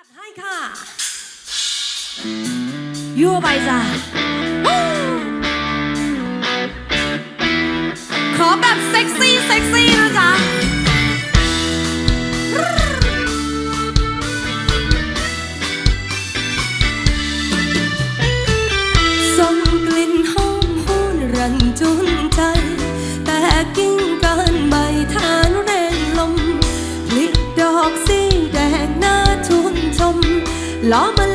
ัดให้ค่ะยูวไปจ้าขอแบบเซ็กซี่เซ็กซี่นะจ๊ะส่งกลิ่นหอมหวนรันจนใจ แต่กิ้งก இல்லாமல்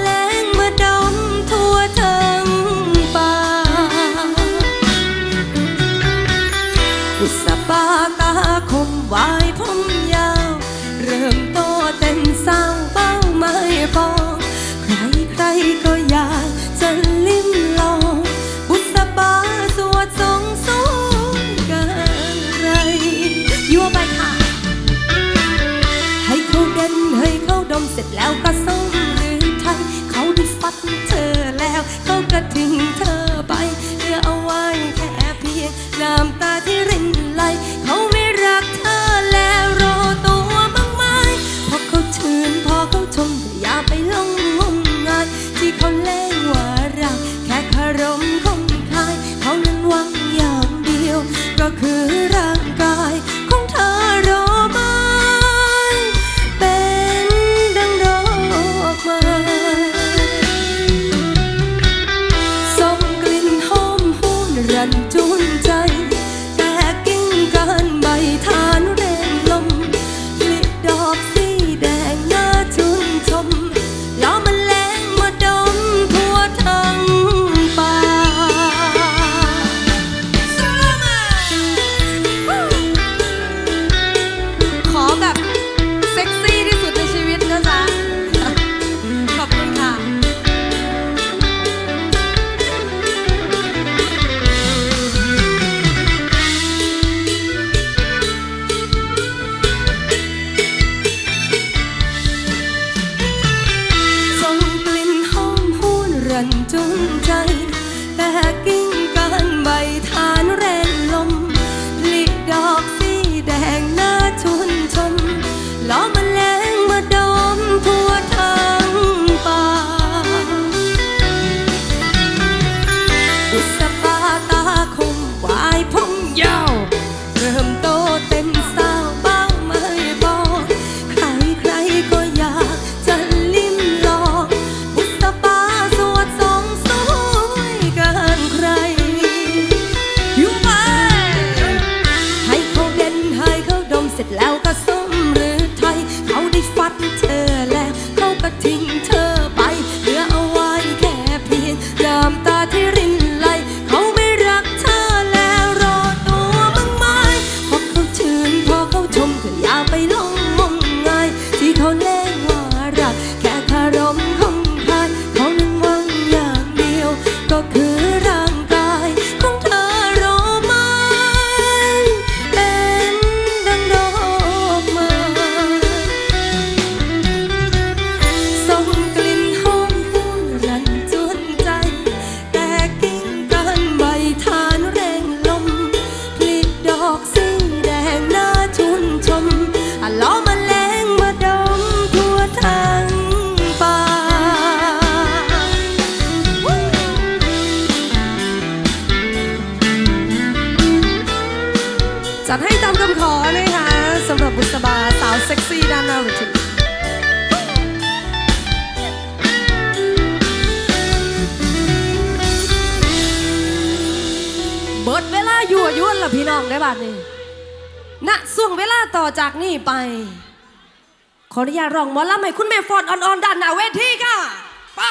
Islam. หรือไทย เขาได้ฟัดเธอแล้วเขาก็ทิ้ง ยั่วยวนล่ะพี่น้องได้บัดนี้ณส่วงเวลาต่อจากนี้ไป ขออนุญาตร้องหมอลำให้คุณแม่ฟอนอ่อนๆด้านหน้าเวทีค่ะ ไป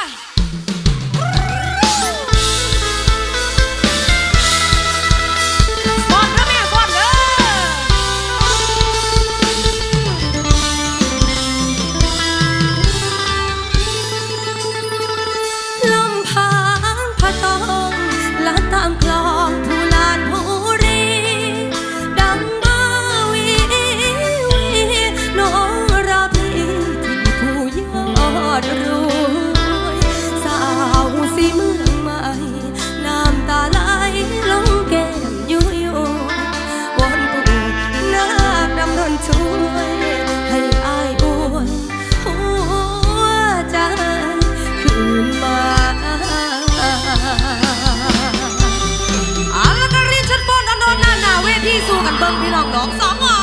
ที่เร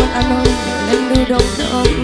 วนอารมณ์นั่งดูดมดม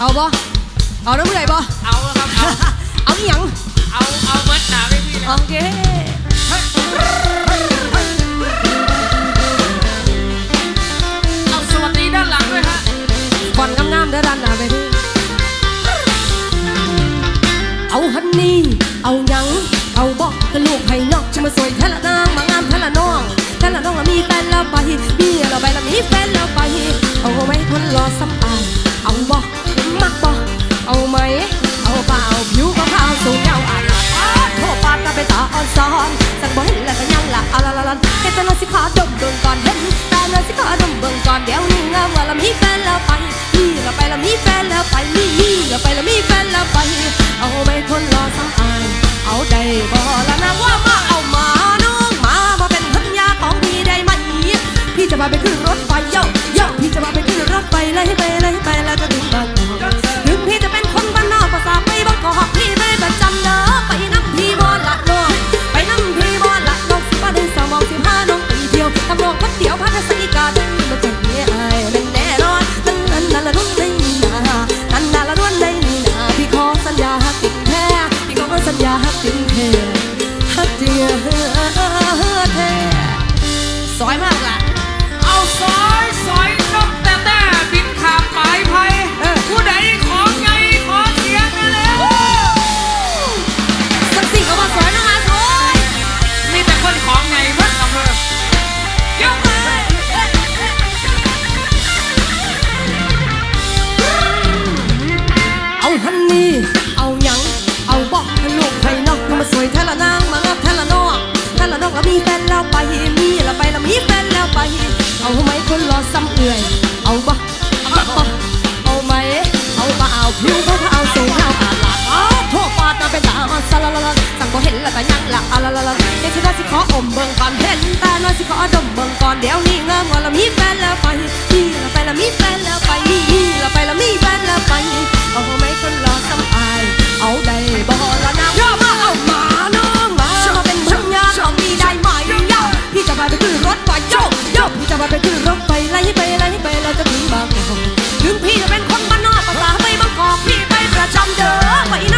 เอาบ่เอาน้ำผู้ใดบ่เอาครับ เอาอีหยังเอา เอา เอามัดหนาไม่มีเลยโอเคเอาสวัสดีด้านหลังด้วยฮะก่อนงามๆเด้อด้านหน้าไปดิเอาฮันนี่เอาหยังเอาบอกกับลูกไผ่นอกจะมาสวยแท้ละนางมางามแท้ละน้องแท้ละน้องละมีแฟนแล้วไปมีเราไปแล้วมีแฟนแล้วไปเอาไว้ทนรอซ้ำอายเอาบอก มักบ่เอาไหม เอาเปล่าผิวก็ขาวสูงเงาวอาดอาดโทปาดก็ไปตาอ่อนซ้อนสั่งบ่เห็นแล้วก็ยังละอะลาลาละเห็นแต่นอนสิขาดมเบิ่งก่อนเห็นแต่นอนสิขาดมเบิ่งก่อนเดี๋ยวนี้ เอื่อย เอาบ่เอาบ่เอาไหมเอาบ่เอาผิวเขาเอาสูงเอาอาดละอ้าโทษปาตาเป็นตาสละละละสั่งบ่เห็นละแต่ยังละอะละละละเด็กสิว่าสิขออมเบิ่งก่อนเห็นตาน้อยสิขอดมเบิ่งก่อนเดี๋ยวนี้เงิ่มว่าละมีแฟนแล้วไปนี่ละไปละมีแฟนแล้วไปนี่ละไปละมีแฟนแล้วไปเอาไหมคนรอสำอายเอาได้บ่ละนะย่อมาเอามาน้องมามาเป็นพยานของพี่ได้ไหมย่าพี่ปขึ้นรถไฟโยกโยกพี่จะไปขึ้น ไปไหลไปเราจะถึงบางกอกถึงพี่จะเป็นคนบ้านนอกภาษาไปบางกอกพี่ไปประจำเด้อไปนะ